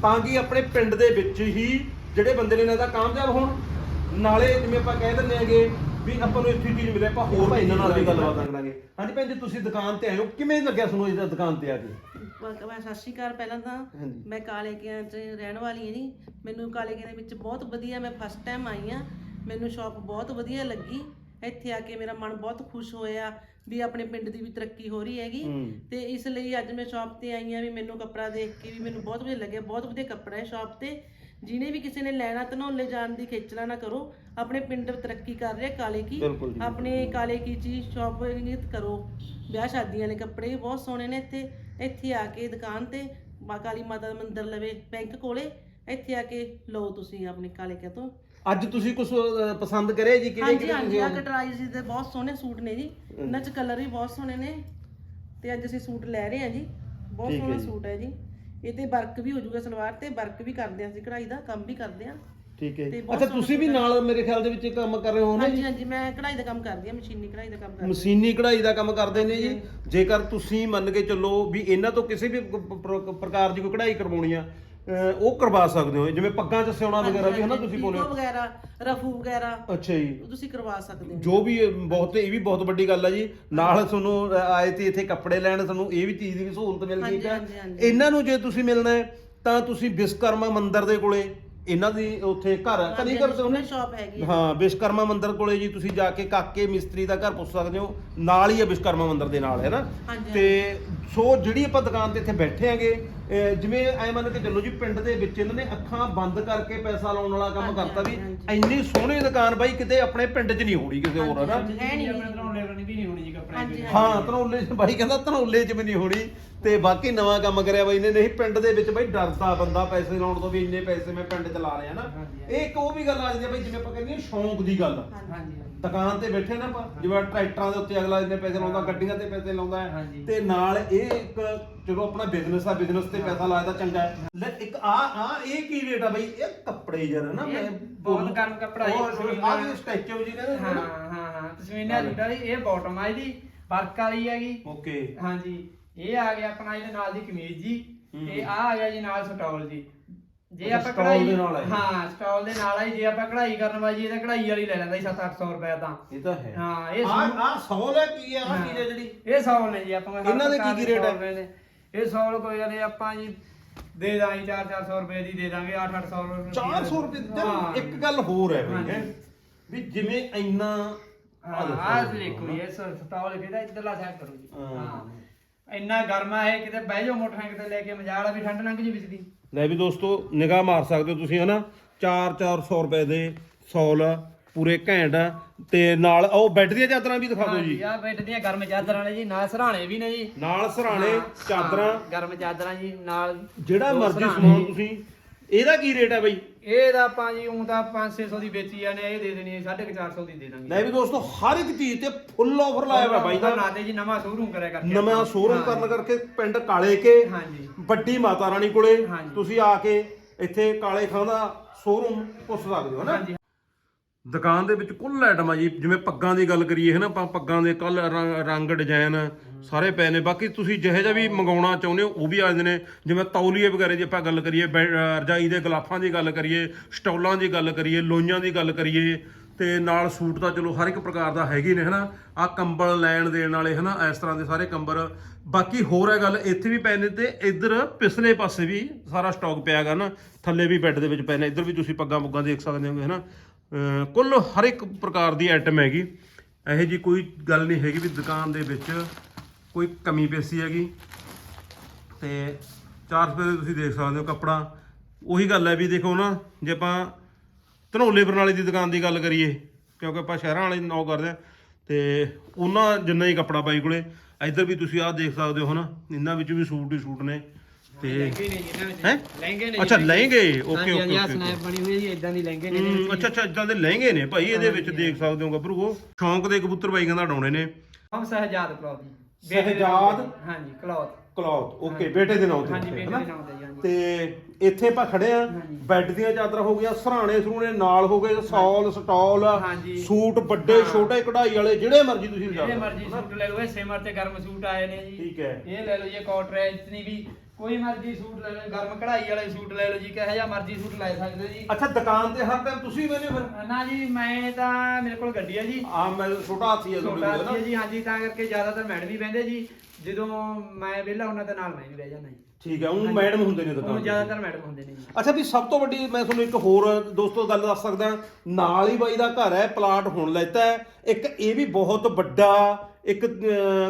ਤਾਂ ਕਿ ਆਪਣੇ ਪਿੰਡ ਦੇ ਵਿੱਚ ਹੀ ਜਿਹੜੇ ਬੰਦੇ ਨੇ ਇਹਨਾਂ ਦਾ ਕਾਮਯਾਬ ਹੋਣ। ਨਾਲੇ ਜਿਵੇਂ ਆਪਾਂ ਕਹਿ ਦਿੰਦੇ ਆਂਗੇ ਵੀ ਆਪਾਂ ਨੂੰ ਇੱਥੇ ਚੀਜ਼ ਮਿਲੇ ਆਪਾਂ ਹੋਰ ਭਾਈ ਨਾਲ ਵੀ ਗੱਲਬਾਤ ਕਰਾਂਗੇ। ਹਾਂਜੀ ਭੈਣ ਜੀ ਤੁਸੀਂ ਦੁਕਾਨ ਤੇ ਆਏ ਹੋ। ਕਿਵੇਂ ਲੱਗਿਆ ਤੁਹਾਨੂੰ ਇਸ ਦੁਕਾਨ ਤੇ ਆ ਕੇ? ਵਾ- ਸਤਿ ਸ਼੍ਰੀ ਅਕਾਲ ਪਹਿਲਾਂ ਤਾਂ। ਹਾਂਜੀ। ਮੈਂ ਕਾਲੇ ਕਿਆਂ 'ਚ ਰਹਿਣ ਵਾਲੀ ਹਾਂ ਜੀ। ਮੈਨੂੰ ਕਾਲੇ ਕਿਆਂ ਦੇ ਵਿੱਚ ਬਹੁਤ ਵਧੀਆ ਮੈਂ ਫਸਟ ਟਾਈਮ ਆਈ ਹਾਂ। ਮੈਨੂੰ ਸ਼ਾਪ ਬਹੁਤ ਵਧੀਆ ਲੱਗੀ। ਇੱਥੇ ਆ ਕੇ ਮੇਰਾ ਮਨ ਬਹੁਤ ਖੁਸ਼ ਹੋਇਆ ਵੀ ਆਪਣੇ ਪਿੰਡ ਦੀ ਵੀ ਤਰੱਕੀ ਹੋ ਰਹੀ ਹੈਗੀ। ਹੂੰ। ਤੇ ਇਸ ਲਈ ਅੱਜ ਮੈਂ ਸ਼ਾਪ ਤੇ ਆਈ ਹਾਂ ਵੀ ਮੈਨੂੰ ਕੱਪੜਾ ਦੇਖ ਕੇ ਵੀ ਮੈਨੂੰ ਬਹੁਤ ਵਧੀਆ ਲੱਗਿਆ। ਬਹੁਤ ਵਧੀਆ ਕੱਪੜਾ ਹੈ ਸ਼ਾਪ ਤੇ। ਜਿਹਨੇ ਵੀ ਕਿਸੇ ਨੇ ਲੈਣਾ ਧਨੌਲੇ ਜਾਣ ਦੀ ਖੇਚਲਾ ਨਾ ਕਰੋ। ਆਪਣੇ ਪਿੰਡ ਤਰੱਕੀ ਕਰ ਰਿਹਾ ਕਾਲੇ ਕੀ? ਬਿਲਕੁਲ ਜੀ। ਆਪਣੇ ਕਾਲੇ ਕੀ ਚੀਜ਼ ਸ਼ਾਪਿੰਗ ਕਰੋ। ਵਿਆਹ ਸ਼ਾਦੀਆਂ ਵਾਲੇ ਕੱਪੜੇ ਵੀ ਬਹੁਤ ਸੋਹਣੇ ਨੇ ਇੱਥੇ। ਇੱਥੇ ਆ ਕੇ ਦੁਕਾਨ ਤੇ ਮਾ ਕਾਲੀ ਮਾਤਾ ਦਾ ਮੰਦਿਰ ਲਵੇ ਬੈਂਕ ਕੋਲੇ ਇੱਥੇ ਆ ਕੇ ਲਓ ਤੁਸੀਂ ਆਪਣੇ ਕਾਲੇ ਕਿਆ ਤੋਂ। ਅੱਜ ਤੁਸੀਂ ਕੁਝ ਪਸੰਦ ਕਰਿਆ ਜੀ? ਕਿਹੜੇ ਹਾਂਜੀ ਕਿਹੜੇ ਹਾਂਜੀ ਆ ਕਟਰਾਈਜ਼ ਦੇ ਬਹੁਤ ਸੋਹਣੇ ਸੂਟ ਨੇ ਜੀ। ਇਹਨਾਂ ਚ ਕਲਰ ਵੀ ਬਹੁਤ ਸੋਹਣੇ ਨੇ। ਤੇ ਅੱਜ ਅਸੀਂ ਸੂਟ ਲੈ ਰਹੇ ਹਾਂ ਜੀ। ਬਹੁਤ ਠੀਕ ਹੈ ਸੋਹਣਾ ਜੀ। ਸੂਟ ਹੈ ਜੀ। ਇਹ ਤੇ ਵਰਕ ਵੀ ਹੋ ਜਾਊਗਾ ਸਲਵਾਰ ਤੇ ਵਰਕ ਵੀ ਕਰਦੇ ਹਾਂ ਅਸੀਂ ਕਢਾਈ ਦਾ ਕੰਮ ਵੀ ਕਰਦੇ ਹਾਂ। ਠੀਕ ਹੈ ਤੇ ਜੀ। ਬਹੁਤ ਅੱਛਾ ਤੁਸੀਂ ਵੀ ਨਾਲ ਮੇਰੇ ਖਿਆਲ ਦੇ ਵਿੱਚ ਕੰਮ ਕਰ ਰਹੇ ਹੋ ਨਾ ਜੀ? ਹਾਂਜੀ ਮੈਂ ਕਢਾਈ ਦਾ ਕੰਮ ਕਰਦੀ ਹਾਂ ਮਸ਼ੀਨੀ ਕਢਾਈ ਦਾ ਕੰਮ ਕਰਦੀ ਮਸ਼ੀਨੀ ਕਢਾਈ ਦਾ ਕੰਮ ਕਰਦੇ ਨੇ ਜੀ। ਜੇਕਰ ਤੁਸੀਂ ਮੰਨ ਕੇ ਚੱਲੋ ਵੀ ਇਹਨਾਂ ਤੋਂ ਕਿਸੇ ਵੀ ਪ- ਪ੍ਰਕਾਰ ਦੀ ਕੋਈ ਕਢਾਈ ਕਰਵਾਉਣੀ ਆ ਅਹ ਉਹ ਕਰਵਾ ਸਕਦੇ ਹੋ। ਜਿਵੇਂ ਪੱਗਾਂ 'ਚ ਸਿਉਣਾ ਵਗੈਰਾ ਵੀ ਹਨਾ ਤੁਸੀਂ ਬੋਲੇ ਵਗੈਰਾ ਰਫੂ ਵਗੈਰਾ ਅੱਛਾ ਜੀ। ਉਹ ਤੁਸੀਂ ਕਰਵਾ ਸਕਦੇ ਹੋ। ਜੋ ਵੀ ਇਹ ਬਹੁਤ ਇਹ ਵੀ ਬਹੁਤ ਵੱਡੀ ਗੱਲ ਆ ਜੀ। ਨਾਲ ਤੁਹਾਨੂੰ ਆਏ ਤੇ ਇੱਥੇ ਕੱਪੜੇ ਲੈਣ ਤੁਹਾਨੂੰ ਇਹ ਵੀ ਚੀਜ਼ ਦੀ ਵੀ ਸਹੂਲਤ ਮਿਲ ਗਈ ਹਾਂਜੀ, ਹੈ। ਹਾਂਜੀ, ਹਾਂਜੀ। ਇਹਨਾਂ ਨੂੰ ਜੇ ਤੁਸੀਂ ਮਿਲਣਾ ਹੈ ਤਾਂ ਤੁਸੀਂ ਵਿਸ਼ਕਰਮਾ ਮੰਦਿਰ ਦੇ ਕੋਲੇ ਇਹਨਾਂ ਦੀ ਉੱਥੇ ਘਰ ਕਦੀ ਹੋ ਨਾ ਸ਼ਾਪ ਹੈਗੀ ਹੈ। ਹਾਂ ਵਿਸ਼ਕਰਮਾ ਮੰਦਿਰ ਕੋਲੇ ਜੀ ਤੁਸੀਂ ਜਾ ਕੇ ਕਾਕੇ ਮਿਸਤਰੀ ਦਾ ਘਰ ਪੁੱਛ ਸਕਦੇ ਹੋ। ਨਾਲ ਹੀ ਹੈ ਵਿਸ਼ਕਰਮਾ ਮੰਦਿਰ ਦੇ ਨਾਲ ਹੈ ਨਾ? ਹਾਂਜੀ, ਤੇ ਸੋ ਜਿਹੜੀ ਆਪਾਂ ਦੁਕਾਨ ਤੇ ਇੱਥੇ ਬੈਠੇ ਆਂਗੇ ਜਿਵੇਂ ਐ ਮੰਨ ਕੇ ਚੱਲੋ ਜੀ ਪਿੰਡ ਦੇ ਵਿੱਚ ਇਹਨਾਂ ਨੇ ਅੱਖਾਂ ਬੰਦ ਕਰਕੇ ਪੈਸਾ ਲਾਉਣ ਵਾਲਾ ਕੰਮ ਕਰਤਾ ਵੀ ਇੰਨੀ ਸੋਹਣੀ ਦੁਕਾਨ ਬਾਈ ਕਿਤੇ ਆਪਣੇ ਪਿੰਡ 'ਚ ਨਹੀਂ ਹੋਣੀ ਕਿਸੇ ਹੋਰ ਹੈ ਨਾ ਹਾਂਜੀ, ਹੈ ਧਨੌਲੇ ਬਣੀ ਵੀ ਨਹੀਂ ਹੋਣੀ ਜੀ ਕੱਪੜੇ ਹਾਂਜੀ, ਦੀ ਹਾਂਜੀ। ਹਾਂ ਧਨੌਲੇ 'ਚ ਬਾਈ ਕਹਿੰਦਾ ਧਨੌਲੇ 'ਚ ਵੀ ਨਹੀਂ ਹੋਣੀ ਤੇ ਬਾਕੀ ਨਵਾਂ ਕੰਮ ਕਰਿਆ ਬਾਈ ਨੇ। ਨਹੀਂ ਪਿੰਡ ਦੇ ਵਿੱਚ ਬਾਈ ਡਰਦਾ ਬੰਦਾ ਪੈਸੇ ਲਾਉਣ ਤੋਂ ਵੀ ਇੰਨੇ ਪੈਸੇ ਮੈਂ ਪਿੰਡ 'ਚ ਲਾ ਰਿਹਾ ਨਾ। ਇਹ ਇੱਕ ਉਹ ਵੀ ਗੱਲ ਆ ਜਾਂਦੀ ਆ ਬਾਈ ਜਿਵੇਂ ਆਪਾਂ ਕਹਿੰਦੇ ਆ ਸ਼ੌਂਕ ਦੀ ਗੱਲ। ਦੁਕਾਨ ਤੇ ਬੈਠੇ ਨਾ ਆਪਾਂ ਜਿਵੇਂ ਟਰੈਕਟਰਾਂ ਦੇ ਉੱਤੇ ਅਗਲਾ ਇੰਨੇ ਪੈਸੇ ਲਾਉਂਦਾ ਗੱਡੀਆਂ ਤੇ ਪੈਸੇ ਲਾਉਂਦਾ ਹੈ। ਤੇ ਨਾਲ ਇਹ ਇੱਕ ਚਲੋ ਆਪਣਾ ਬਿਜ਼ਨਸ ਆ ਬਿਜ਼ਨਸ ਤੇ ਪੈਸਾ ਲਾਇਆ ਤਾਂ ਚੰਗਾ ਹੈ। ਲੈ ਇੱਕ ਆ ਆ ਇਹ ਕੀ ਰੇਟ ਆ ਬਾਈ? ਇਹ ਕੱਪੜੇ ਯਾਰ ਨਾ ਇਹ ਮੈਂ ਬਹੁਤ ਗਰਮ ਕੱਪੜਾ ਪਸ਼ਮੀਨਾ। ਆ ਵੀ ਸਟੈਚੂ ਜੀ ਕਹਿੰਦੇ ਹਾਂ ਹਾਂ ਹਾਂ ਪਸ਼ਮੀਨਾ ਜੂਟ ਵਾਲੀ ਇਹ ਬਾਟਮ ਆ ਇਹਦੀ ਵਰਕ ਵਾਲੀ ਹੈਗੀ। ਓਕੇ। ਹਾਂਜੀ ਇਹ ਆ ਗਿਆ ਆਪਣਾ ਇਹਦੇ ਨਾਲ ਦੀ ਕਮੀਜ਼ ਜੀ ਹੂੰ। ਤੇ ਆ ਆ ਗਿਆ ਜੀ ਨਾਲ ਸਟਾਲ ਜੀ। ਜੇ ਆਪਾਂ ਕਢਾਈ ਦੇ ਨਾਲ ਆ ਇਹ। ਹਾਂ ਸਟਾਲ ਦੇ ਨਾਲ ਆ ਜੀ ਜੇ ਆਪਾਂ ਕਢਾਈ ਕਰਨ ਵਾਜੀ ਇਹਦਾ ਕਢਾਈ ਵਾਲੀ ਲੈ ਲੈਂਦਾ ਜੀ 7-800 ਰੁਪਏ ਤਾਂ। ਇਹ ਤਾਂ ਹੈ। ਹਾਂ ਇਹ ਆ ਆ ਸੌਲ ਹੈ ਕੀ ਹੈ ਆ ਕੀ ਹੈ। ਜਿਹੜੀ? ਇਹ ਸੌਲ ਨੇ ਜੀ ਆਪਾਂ ਇਹਨਾਂ ਦੇ ਕੀ ਕੀ ਰੇਟ ਹੈ? ਇਹ ਸੌਲ ਕੋਈ ਗੱਲ ਨੀ, ਆਪਾਂ ਜੀ ਦੇ ਦਾਂਗੇ 4-400 ਰੁਪਏ ਦੀ ਦੇ ਦਾਂਗੇ 8-800 ਰੁਪਏ ਦੀ 400 ਰੁਪਏ ਦੀ। ਚੱਲ ਇੱਕ ਗੱਲ ਹੋਰ ਹੈ ਬਈ। ਹੈਂ, ਵੀ ਜਿਵੇਂ ਇੰਨਾ ਆਹ ਦੇਖੋ ਜੀ ਇਹ ਸਟਾਲ ਕਿਹਦਾ ਇੱਧਰਲਾ ਸਾਈਡ ਕਰੋ ਜੀ ਹਾਂ। ਹਾਂ ਇੰਨਾ ਗਰਮਾ ਹੈ ਕਿਤੇ ਬਹਿ ਜਾਓ ਮੋਟਰਾਂ ਕਿਤੇ ਲੈ ਕੇ ਮਜਾਲ ਆ ਵੀ ਠੰਡ ਲੰਘ ਜੀ ਵਿੱਚ ਦੀ ਲੈ ਵੀ ਦੋਸਤੋ ਨਿਗਾਹ ਮਾਰ ਸਕਦੇ ਹੋ ਤੁਸੀਂ ਹਨਾ 4-400 ਰੁਪਏ ਦੇ ਸੌਲ ਪੂਰੇ ਘੈਂਟ ਆ। ਤੇ ਨਾਲ ਉਹ ਬੈੱਡ ਦੀਆਂ ਚਾਦਰਾਂ ਵੀ ਦਿਖਾ ਦਿਓ ਜੀ। ਆ ਬੈੱਡ ਦੀਆਂ ਗਰਮ ਚਾਦਰਾਂ ਨੇ ਜੀ ਨਾਲ ਸਰਾਣੇ ਵੀ ਨੇ ਜੀ। ਨਾਲ ਸਰਾਣੇ ਚਾਦਰਾਂ। ਗਰਮ ਚਾਦਰਾਂ ਜੀ ਨਾਲ ਜਿਹੜਾ ਮਰਜ਼ੀ ਸਮਾਨ। ਤੁਸੀਂ ਇਹਦਾ ਕੀ ਰੇਟ ਹੈ ਬਾਈ? ਇਹ ਤਾਂ ਆਪਾਂ ਜੀ ਉਂ ਤਾਂ 5-600 ਦੀ ਵੇਚੀ ਜਾਂਦੇ ਆ ਇਹ ਦੇ ਦੇਣੀ 450 ਦੀ ਦੇ ਦਾਂਗੇ। ਲੈ ਵੀ ਦੋਸਤੋ ਹਰ ਇੱਕ ਚੀਜ਼ ਤੇ ਫੁੱਲ ਆਫਰ ਲਾਇਆ ਹੋਇਆ ਬਾਈ ਦਾ। ਲਾਦੇ ਜੀ ਨਵਾਂ ਸ਼ੋਰੂਮ ਕਰਿਆ ਕਰਕੇ ਨਵਾਂ। ਸ਼ੋਰੂਮ ਕਰਨ ਕਰਕੇ ਪਿੰਡ ਕਾਲੇ ਕੇ ਹਾਂਜੀ। ਵੱਡੀ ਮਾਤਾ ਰਾਣੀ ਕੋਲੇ। ਤੁਸੀਂ ਆ ਕੇ ਇੱਥੇ ਕਾਲੇ ਖਾਂ ਦਾ ਸ਼ੋਰੂਮ ਪੁੱਛ ਸਕਦੇ ਹੋ ਨਾ। ਦੁਕਾਨ ਦੇ ਵਿੱਚ ਕੁੱਲ ਆਈਟਮ ਆ ਜੀ, ਜਿਵੇਂ ਪੱਗਾਂ ਦੀ ਗੱਲ ਕਰੀਏ ਹੈ ਨਾ ਆਪਾਂ ਪੱਗਾਂ ਦੇ ਕੱਲ ਰੰਗ ਡਿਜ਼ਾਈਨ ਸਾਰੇ ਪਏ ਨੇ, ਬਾਕੀ ਤੁਸੀਂ ਜਿਹੇ ਜਿਹਾ ਵੀ ਮੰਗਾਉਣਾ ਚਾਹੁੰਦੇ ਹੋ, ਉਹ ਵੀ ਆ ਜਾਂਦੇ ਨੇ, ਜਿਵੇਂ ਤੌਲੀਏ ਵਗੈਰੇ ਦੀ ਆਪਾਂ ਗੱਲ ਕਰੀਏ, ਬੈ- ਰਜਾਈ ਦੇ ਗਲਾਫਾਂ ਦੀ ਗੱਲ ਕਰੀਏ, ਸਟੌਲਾਂ ਦੀ ਗੱਲ ਕਰੀਏ, ਲੋਈਆਂ ਦੀ ਗੱਲ ਕਰੀਏ, ਤੇ ਨਾਲ ਸੂਟ ਤਾਂ ਚਲੋ ਹਰ ਇੱਕ ਪ੍ਰਕਾਰ ਦਾ ਹੈਗੇ ਨੇ, ਹਨਾ ਆ ਕੰਬਲ ਲੈਣ ਦੇਣ ਵਾਲੇ, ਹਨਾ, ਇਸ ਤਰ੍ਹਾਂ ਦੇ ਸਾਰੇ ਕੰਬਲ, ਬਾਕੀ ਹੋਰ ਹੈ ਗੱਲ ਇੱਥੇ ਵੀ ਪਏ ਨੇ ਤੇ ਇੱਧਰ ਪਿਛਲੇ ਪਾਸੇ ਵੀ ਸਾਰਾ ਸਟਾਕ ਪਿਆ ਹੈਗਾ ਨਾ ਥੱਲੇ ਵੀ ਬੈੱਡ ਦੇ ਵਿੱਚ ਪਏ ਨੇ, ਇੱਧਰ ਵੀ ਤੁਸੀਂ ਪੱਗਾਂ ਪੁੱਗਾਂ ਦੇਖ ਸਕਦੇ ਹੋਗੇ, ਹਨਾ ਅਹ ਕੁੱਲ ਹਰ ਇੱਕ ਪ੍ਰਕਾਰ ਦੀ ਆਈਟਮ ਹੈਗੀ। ਇਹੋ ਜੀ ਕੋਈ ਗੱਲ ਨਹੀਂ ਹੈਗੀ ਵੀ ਦੁਕਾਨ ਦੇ ਵਿੱਚ ਕੋਈ ਕਮੀ ਪੇਸੀ ਹੈਗੀ। ਤੇ 4 ਰੁਪਏ ਦੇ ਤੁਸੀਂ ਦੇਖ ਸਕਦੇ ਹੋ ਕੱਪੜਾ। ਉਹੀ ਗੱਲ ਹੈ ਵੀ ਦੇਖੋ ਨਾ, ਜੇ ਆਪਾਂ ਧਨੋਲੇ ਬਰਨਾਲੇ ਦੀ ਦੁਕਾਨ ਦੀ ਗੱਲ ਕਰੀਏ, ਕਿਉਂਕਿ ਆਪਾਂ ਸ਼ਹਿਰਾਂ ਵਾਲੇ ਨੌ ਕਰਦੇ ਆ ਤੇ ਉਹਨਾਂ ਜਿੰਨਾ ਹੀ ਕੱਪੜਾ ਬਾਈ ਕੋਲੇ, ਇੱਧਰ ਵੀ ਤੁਸੀਂ ਆਹ ਦੇਖ ਸਕਦੇ ਹੋ ਨਾ ਇਹਨਾਂ ਵਿੱਚ ਵੀ ਸੂਟ ਹੀ ਸੂਟ ਨੇ। ਤੇ ਹੈਂ? ਲਹਿੰਗੇ ਨੇ ਅੱਛਾ ਜੀ। ਲਹਿੰਗੇ ਓਕੇ ਹਾਂਜੀ, ਓਕੇ ਹਾਂਜੀ, ਆਹ ਓਕੇ ਸਨੈਪ ਬਣੀ ਹੋਈ ਹੈ ਜੀ ਇਦਾਂ ਦੀ ਲਹਿੰਗੇ ਨੇ ਇਹਦੇ ਹਮ, ਵਿੱਚ ਅੱਛਾ ਅੱਛਾ ਇਦਾਂ ਦੇ ਲਹਿੰਗੇ ਨੇ ਭਾਈ ਇਹਦੇ ਵਿੱਚ ਦੇਖ ਸਕਦੇ ਹੋ ਗੱਭਰੂ ਸ਼ੌਂਕ ਦੇ ਕਬੂਤਰ ਬਾਈ ਕਹਿੰਦਾ ਉਡਾਉਣੇ ਨੇ ਹਮ ਸਹਜਾਦ ਕਲੌਥ ਜੀ ਸਹਿਜਾਦ? ਹਾਂਜੀ ਕਲੌਥ ਕਲੌਥ ਓਕੇ ਬੇਟੇ ਦੇ ਨਾਮ ਤੇ ਹਾਂਜੀ ਉੱਤੇ, ਬੇਟੇ ਹਨਾ? ਦੇ ਨਾਮ ਤੇ ਜੀ ਹਾਂਜੀ ਤੇ ਇੱਥੇ ਆਪਾਂ ਖੜੇ ਆ ਹਾਂਜੀ। ਬੈੱਡ ਦੀਆਂ ਚਾਦਰਾਂ ਹੋ ਗਈਆਂ ਸਰਾਣੇ ਸਰੂਣੇ ਨਾਲ ਹੋ ਗਏ ਸੌਲ ਸਟਾਲ ਹਾਂਜੀ। ਸੂਟ ਵੱਡੇ। ਛੋਟੇ ਕਢਾਈ ਵਾਲੇ ਜਿਹੜੇ ਮਰਜ਼ੀ ਤੁਸੀਂ ਲਿਜਾ ਜਿਹੜੇ ਸਕਦੇ ਮਰਜ਼ੀ ਹੋ, ਹਨਾ? ਸੂਟ ਲੈ ਲਓ ਇਹ ਸਿਮਰ ਤੇ ਗਰਮ ਸੂਟ ਆਏ ਨੇ ਜੀ ਠੀਕ ਹੈ। ਇਹ ਲੈ ਲਓ ਜੀ ਕੋਟ ਹੈ ਇਤਨੀ ਵੀ ਕੋਈ ਮਰਜ਼ੀ ਸੂਟ ਲੈ ਲਓ ਗਰਮ ਕਢਾਈ ਵਾਲੇ ਸੂਟ ਲੈ ਲਓ ਜੀ ਕਿਹੋ ਜਿਹਾ ਮਰਜ਼ੀ ਸੂਟ ਲੈ ਸਕਦੇ ਹੋ ਜੀ। ਅੱਛਾ ਦੁਕਾਨ ਤੇ ਹਰ ਟਾਈਮ ਤੁਸੀਂ ਬੈਨੇ ਫਿਰ? ਨਾ ਜੀ ਮੈਂ ਤਾਂ ਮੇਰੇ ਕੋਲ ਗੱਡੀ ਹੈ ਜੀ। ਆ ਮੈਂ ਛੋਟਾ ਹਾਥੀ ਆ ਤੁਹਾਡੇ ਕੋਲ ਨਾ? ਜੀ ਹਾਂਜੀ ਤਾਂ ਕਰਕੇ ਜ਼ਿਆਦਾਤਰ ਮੈਡਮ ਹੀ ਬਹਿੰਦੇ ਜੀ। ਜਦੋਂ ਮੈਂ ਵਿਹਲਾ ਉਹਨਾਂ ਦੇ ਨਾਲ ਮੈਂ ਵੀ ਬਹਿ ਜਾਂਦਾ ਜੀ। ਠੀਕ ਹੈ ਉਹ ਮੈਡਮ ਹੁੰਦੇ ਨੇ ਉਹ ਦੁਕਾਨ ਤੇ ਜ਼ਿਆਦਾਤਰ ਮੈਡਮ ਹੁੰਦੇ ਨੇ ਜੀ। ਅੱਛਾ ਵੀ ਸਭ ਤੋਂ ਵੱਡੀ ਮੈਂ ਤੁਹਾਨੂੰ ਇੱਕ ਹੋਰ ਦੋਸਤੋ ਗੱਲ ਦੱਸ ਸਕਦਾ। ਨਾਲ ਹੀ ਬਾਈ ਦਾ ਘਰ ਹੈ ਪਲਾਟ ਹੁਣ ਲੈਤਾ ਹੈ। ਇੱਕ ਇਹ ਵੀ ਬਹੁਤ ਵੱਡਾ ਇੱਕ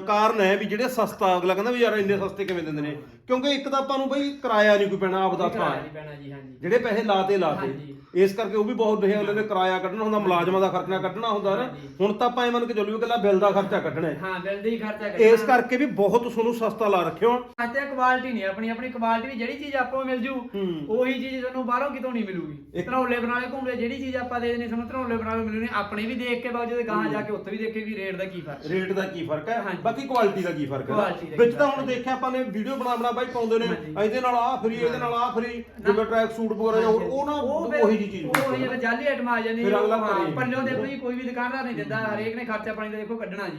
ਕਾਰਨ ਹੈ ਵੀ ਜਿਹੜੇ ਸਸਤਾ ਅਗਲਾ ਕਹਿੰਦਾ ਵੀ ਯਾਰ ਇੰਨੇ ਸਸਤੇ ਕਿਵੇਂ ਦਿੰਦੇ ਨੇ? ਕਿਉਂਕਿ ਇੱਕ ਤਾਂ ਆਪਾਂ ਨੂੰ ਬਈ ਕਿਰਾਇਆ ਨਹੀਂ ਕੋਈ ਪੈਣਾ ਆਪਦਾ ਹੈ ਨਹੀਂ ਪੈਣਾ ਜੀ ਹਾਂਜੀ। ਜਿਹੜੇ ਪੈਸੇ ਲਾਤੇ ਲਾਤੇ। ਹਾਂਜੀ। ਇਸ ਕਰਕੇ ਉਹ ਵੀ ਬਹੁਤ ਰਹੇ ਅਗਲੇ ਨੇ ਕਿਰਾਇਆ ਕੱਢਣਾ ਹੁੰਦਾ ਮੁਲਾਜ਼ਮਾਂ ਦਾ ਖਰਚਾ ਕੱਢਣਾ ਹੁੰਦਾ ਨਾ। ਹਾਂਜੀ। ਹੁਣ ਤਾਂ ਆਪਾਂ ਇਹ ਮੰਨ ਕੇ ਚੱਲੋ ਇਕੱਲਾ ਬਿੱਲ ਦਾ ਖਰਚਾ ਕੱਢਣਾ ਹੈ। ਹਾਂ ਬਿੱਲ ਦੀ ਖਰਚਾ ਇਸ ਕਰਕੇ ਵੀ ਬਹੁਤ ਤੁਹਾਨੂੰ ਸਸਤਾ ਲਾ ਰੱਖਿਓ। ਅਤੇ ਕੁਆਲਿਟੀ ਨਹੀਂ ਆਪਣੀ ਆਪਣੀ ਕੁਆਲਿਟੀ ਵੀ ਜਿਹੜੀ ਚੀਜ਼ ਆਪਾਂ ਨੂੰ ਮਿਲ ਜੂ ਹੂੰ। ਉਹੀ ਚੀਜ਼ ਤੁਹਾਨੂੰ ਬਾਹਰੋਂ ਕਿਤੋਂ ਨਹੀਂ ਮਿਲੂਗੀ। ਇੱਕ- ਧਨੌਲੇ ਬਨਾਲੇ ਘੁੰਮਦੇ ਜਿਹੜੀ ਚੀਜ਼ ਆਪਾਂ ਦੇ ਦੇਣੀ ਤੁਹਾਨੂੰ ਧਨੌਲੇ ਬਨਾਲੇ ਮਿਲੂਗੀ ਆਪਣੀ ਵੀ ਦੇਖ ਕੇ ਬਾਅਦ ਜਦੋਂ ਗਾਂ ਜਾ ਕੇ ਉੱਥੇ ਵੀ ਦੇਖੇ ਵੀ ਰੇਟ ਦਾ ਕੀ ਫ਼ਰਕ ਰੇਟ ਦਾ ਕੀ ਫ਼ਰਕ ਹੈ। ਹਾਂਜੀ। ਬਾਕੀ ਕੁਆਲਿਟੀ ਦਾ ਕੀ ਫ਼ਰਕ ਹੈ। ਕੁਆਲਿਟੀ ਦਾ ਕੀ ਵਿੱਚ ਤਾਂ ਫ਼ਰਕ ਹੁਣ ਦੇਖਿਆ ਆਪਾਂ ਨੇ ਵੀਡੀਓ ਬਣਾ ਬਣਾ ਬਾਈ ਪਾਉਂਦੇ ਨੇ। ਇਹਦੇ ਨਾਲ ਆਹ ਫਰੀ ਇਹਦੇ ਨਾਲ ਆਹ ਫਰੀ। ਜਿਵੇਂ ਟਰੈਕ ਸੂਟ ਵਗੈਰਾ ਜਾਂ ਹੋਰ ਉਹ ਨਾ ਉਹੀ ਜੀ ਚੀਜ਼ ਉਹ ਜਿਹੜਾ ਜਾਲੀ ਆਈਟਮ ਆ ਜਾਂਦੀ ਫਿਰ ਅਗਲਾ ਕਰੇ। ਪੱਲਿਓਂ ਦੇਖੋ ਜੀ ਕੋਈ ਵੀ ਦੁਕਾਨਦਾਰ ਨਹੀਂ ਦਿੰਦਾ। ਹਰੇਕ ਨੇ ਖਰਚਾ ਪਾਣੀ ਦਾ ਦੇਖੋ ਕੱਢਣਾ ਜੀ।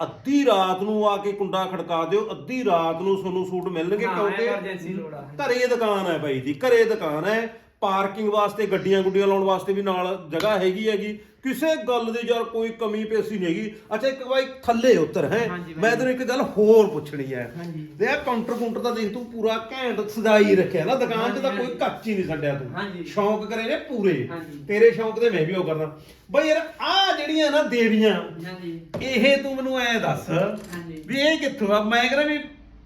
ਅੱਧੀ ਰਾਤ ਨੂੰ ਆ ਕੇ ਕੁੰਡਾ ਖੜਕਾ ਦਿਓ। ਅੱਧੀ ਰਾਤ ਨੂੰ ਤੁਹਾਨੂੰ ਸੂਟ ਮਿਲਣਗੇ ਹਾਂ, ਕਿਉਂਕਿ emergency ਲੋੜ ਆ। ਘਰੇ ਦੁਕਾਨ ਹੈ ਬਾਈ ਦੀ ਘਰੇ ਦੁਕਾਨ ਹੈ ਪਾਰਕਿੰਗ ਵਾਸਤੇ ਗੱਡੀਆਂ ਗੁੱਡੀਆਂ ਲਾਉਣ ਵਾਸਤੇ ਵੀ ਨਾਲ ਜਗ੍ਹਾ ਹੈਗੀ ਹੈਗੀ। ਕਿਸੇ ਗੱਲ ਦੀ ਯਾਰ ਕੋਈ ਕਮੀ ਪੇਸੀ ਨਹੀਂ ਹੈਗੀ। ਅੱਛਾ ਇੱਕ ਬਾਈ ਥੱਲੇ ਉਤਰ ਹੈ। ਹਾਂਜੀ ਬਾਈ। ਮੈਂ ਤੈਨੂੰ ਇੱਕ ਗੱਲ ਹੋਰ ਪੁੱਛਣੀ ਹੈ। ਹਾਂਜੀ। ਤੇ ਇਹ ਕਾਊਂਟਰ ਕਾਊਂਟਰ ਤਾਂ ਦੇਖ ਤੂੰ ਪੂਰਾ ਘੈਂਟ ਸਜਾਈ ਰੱਖਿਆ ਨਾ। ਦੁਕਾਨ 'ਚ ਤਾਂ ਕੋਈ ਕੱਚ ਹੀ ਨਹੀਂ ਛੱਡਿਆ ਤੂੰ। ਹਾਂਜੀ। ਸ਼ੌਂਕ ਕਰੇ ਨੇ ਪੂਰੇ। ਹਾਂਜੀ। ਤੇਰੇ ਸ਼ੌਂਕ ਦੇ ਮੈਂ ਵੀ ਉਹ ਕਰਦਾ। ਬਈ ਯਾਰ ਆ ਜਿਹੜੀਆਂ ਨਾ ਦੇਵੀਆਂ ਹਾਂਜੀ। ਇਹ ਤੂੰ ਮੈਨੂੰ ਐ ਦੱਸ ਹਾਂਜੀ। ਵੀ ਇਹ ਕਿੱਥੋਂ ਆ? ਮੈਂ ਕਹਿੰਦਾ ਵੀ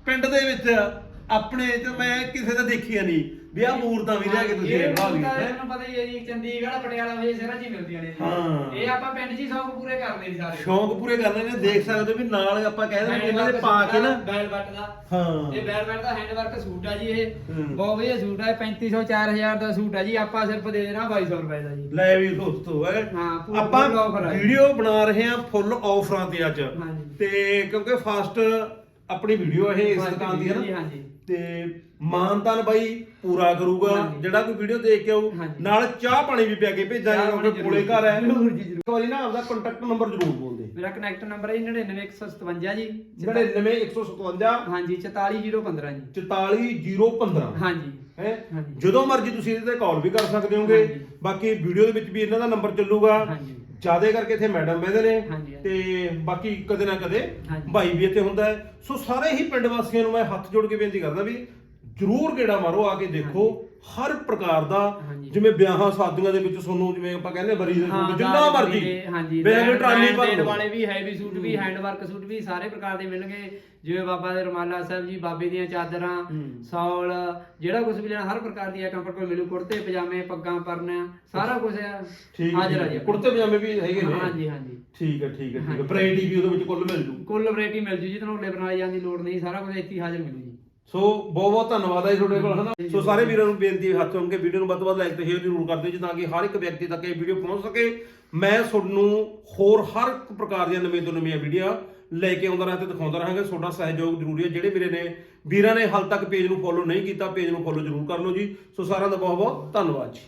ਪਿੰਡ ਦੇ ਵਿੱਚ ਆਪਣੇ ਤੇ ਮੈਂ ਕਿਸੇ ਦਾ ਦੇਖਿਆ ਨਹੀਂ ਵੀ ਆ ਮੂਰਤਾਂ ਵੀ ਲਿਆ ਕੇ ਤੁਸੀਂ ਇਹ ਬਣਾ ਹੈਂ। ਤੁਹਾਨੂੰ ਪਤਾ ਹੀ ਹੈ ਜੀ ਚੰਡੀਗੜ੍ਹ ਪਟਿਆਲਾ ਵੇ ਸ਼ਹਿਰਾਂ 'ਚ ਹੀ ਮਿਲਦੀਆਂ ਨੇ ਜੀ ਹਾਂ। ਇਹ ਆਪਾਂ ਪਿੰਡ 'ਚ ਹੀ ਸ਼ੌਕ ਪੂਰੇ ਕਰਦੇ ਜੀ ਸਾਰੇ ਸ਼ੌਂਕ ਪੂਰੇ ਕਰਨੇ ਨੇ ਦੇਖ ਸਕਦੇ ਹੋ ਵੀ ਨਾਲ ਆਪਾਂ ਕਹਿ ਦਿੰਦੇ ਇਹਨਾਂ ਦੇ ਪਾ ਕੇ ਨਾ ਬੈਲ ਬੱਟ ਦਾ ਹਾਂ ਇਹ ਬੈਲ ਬੱਟ ਦਾ ਹੈਂਡ ਵਰਕ ਸੂਟ ਆ ਜੀ ਇਹ ਹੂੰ। ਬਹੁਤ ਵਧੀਆ ਸੂਟ ਆ ਇਹ 3500 4000 ਦਾ ਸੂਟ ਆ ਜੀ ਆਪਾਂ ਸਿਰਫ ਦੇ ਦੇਣਾ 2200 ਰੁਪਏ ਦਾ ਜੀ ਲੈ ਵੀ ਦੋਸਤੋ ਹੈ ਹਾਂ, ਪੂਰਾ ਆਪਾਂ offer। ਵੀਡੀਓ ਬਣਾ ਰਹੇ ਹਾਂ ਫੁੱਲ ਆਫਰਾਂ ਤੇ ਅੱਜ ਹਾਂਜੀ। ਤੇ ਕਿਉਂਕਿ ਫਸਟ ਆਪਣੀ ਵੀਡੀਓ ਇਹ ਇਸ ਦੁਕਾਨ ਦੀ ਹੈ ਨਾ। ਹਾਂਜੀ। ਤੇ ਮਾਨਤਾਨ ਬਾਈ ਪੂਰਾ ਕਰੂਗਾ। ਜਿਹੜਾ ਕੋਈ ਵੀਡੀਓ ਦੇਖ ਕੇ ਆਊ। ਨਾਲ ਚਾਹ ਪਾਣੀ ਵੀ ਪਿਆ ਕੇ ਭੇਜਾਂਗੇ ਕਿਉਂਕਿ ਕੋਲੇ ਘਰ ਹੈ। ਇੱਕ ਵਾਰੀ ਨਾ ਆਪਦਾ ਕੰਟੈਕਟ ਨੰਬਰ ਜ਼ਰੂਰ ਬੋਲ ਦੇ ਮੇਰਾ ਕਨੈਕਟ ਨੰਬਰ ਹੈ 99157 ਜੀ। 99157 ਹਾਂਜੀ 44015 ਜੀ। 44015 ਹਾਂਜੀ। ਹੈ। ਜਦੋਂ ਮਰਜ਼ੀ ਤੁਸੀਂ ਇਹਦੇ ਤੇ ਕਾਲ ਵੀ ਕਰ ਸਕਦੇ ਹੋਗੇ ਹਾਂਜੀ। ਬਾਕੀ ਵੀਡੀਓ ਦੇ ਵਿੱਚ ਵੀ ਇਹਨਾਂ ਦਾ ਨੰਬਰ ਚੱਲੂਗਾ ਹਾਂਜੀ। ਜਿਆਦੇ ਕਰਕੇ ਇੱਥੇ ਮੈਡਮ ਬਹਿੰਦੇ ਨੇ ਹਾਂਜੀ। ਤੇ ਬਾਕੀ ਕਦੇ ਨਾ ਕਦੇ ਹਾਂਜੀ। ਭਾਈ ਵੀ ਇੱਥੇ ਹੁੰਦਾ ਹੈ ਸੋ ਸਾਰੇ ਹੀ ਪਿੰਡ ਵਾਸੀਆਂ ਨੂੰ ਮੈਂ ਹੱਥ ਜੋੜ ਕੇ ਬੇਨਤੀ ਕਰਦਾ ਵੀ ਜਰੂਰ ਗੇੜਾ ਮਾਰੋ ਆ ਕੇ ਦੇਖੋ ਹਰ ਪ੍ਰਕਾਰ ਦਾ ਹਾਂਜੀ। ਜਿਵੇਂ ਵਿਆਹਾਂ ਸ਼ਾਦੀਆਂ ਦੇ ਵਿੱਚ ਤੁਹਾਨੂੰ ਜਿਵੇਂ ਆਪਾਂ ਕਹਿੰਦੇ ਬਰੀ ਦੇ ਸੂਟ ਜਿੰਨਾ ਮਰਜ਼ੀ ਹਾਂਜੀ ਬੈਗ ਟਰਾਲੀ ਭਰ ਲਓ। ਵਾਲੇ ਵੀ ਹੈਵੀ ਸੂਟ ਵੀ ਹੈਂਡ ਵਰਕ ਸੂਟ ਵੀ ਸਾਰੇ ਪ੍ਰਕਾਰ ਦੇ ਮਿਲਣਗੇ ਜਿਵੇਂ ਬਾਬਾ ਦੇ ਰਮਾਲਾ ਸਾਹਿਬ ਜੀ ਬਾਬੇ ਦੀਆਂ ਚਾਦਰਾਂ ਸੌਲ ਜਿਹੜਾ ਕੁਝ ਵੀ ਲੈਣਾ ਹਰ ਪ੍ਰਕਾਰ ਦੀ ਆਈਟਮ ਕੋਲ ਮਿਲੂ ਕੁੜਤੇ ਪਜਾਮੇ ਪੱਗਾਂ ਪਰਨਾ ਸਾਰਾ ਕੁਝ ਠੀਕ ਹਾਜ਼ਰ ਹੈ। ਜੀ। ਕੁੜਤੇ ਪਜਾਮੇ ਵੀ ਹੈਗੇ ਨੇ। ਹਾਂਜੀ ਹਾਂਜੀ। ਠੀਕ ਹੈ ਠੀਕ ਹੈ ਠੀਕ ਹੈ। ਵੈਰਾਈਟੀ ਵੀ ਉਹਦੇ ਵਿੱਚ ਕੁੱਲ ਮਿਲ ਜੂ। ਕੁੱਲ ਵੈਰਾਈਟੀ ਮਿਲ ਜੂ ਜੀ ਤੁਹਾਨੂੰ ਲੇਬਰ ਨਾਲ ਜਾਣ ਦੀ ਲੋੜ ਨਹੀਂ ਸਾਰਾ ਕੁਝ ਇੱਥੇ ਹੀ ਹਾਜ਼ਰ ਮਿਲੂ ਜੀ। ਸੋ ਬਹੁਤ ਬਹੁਤ ਧੰਨਵਾਦ ਹੈ ਜੀ ਤੁਹਾਡੇ ਕੋਲ ਹਨਾ? ਸੋ ਸਾਰੇ ਵੀਰਾਂ ਨੂੰ ਬੇਨਤੀ ਹੈ ਹੱਥ ਕੇ ਵੀਡੀਓ ਨੂੰ ਵੱਧ ਤੋਂ ਵੱਧ ਲਾਈਕ ਤੇ ਸ਼ੇਅਰ ਜ਼ਰੂਰ ਕਰ ਦਿਓ ਜੀ ਤਾਂ ਕਿ ਹਰ ਇੱਕ ਵਿਅਕਤੀ ਤੱਕ ਇਹ ਵੀਡੀਓ ਪਹੁੰਚ ਸਕੇ। ਮੈਂ ਤੁਹਾਨੂੰ ਹੋਰ ਹਰ ਇੱਕ ਪ੍ਰਕਾਰ ਦੀਆਂ ਨਵੀਆਂ ਤੋਂ ਨਵੀਆਂ ਵੀਡੀਓ ਲੈ ਕੇ ਆਉਂਦਾ ਰਹਾਂ ਤੇ ਦਿਖਾਉਂਦਾ ਰਹਾਂਗਾ। ਤੁਹਾਡਾ ਸਹਿਯੋਗ ਜ਼ਰੂਰੀ ਹੈ। ਜਿਹੜੇ ਮੇਰੇ ਨੇ, ਵੀਰਾਂ ਨੇ ਹਾਲ ਤੱਕ ਪੇਜ ਨੂੰ ਫੋਲੋ ਨਹੀਂ ਕੀਤਾ ਪੇਜ ਨੂੰ ਫੋਲੋ ਜ਼ਰੂਰ ਕਰ ਲਓ ਜੀ। ਸੋ ਸਾਰਿਆਂ ਦਾ ਬਹੁਤ ਬਹੁਤ ਧੰਨਵਾਦ ਜੀ।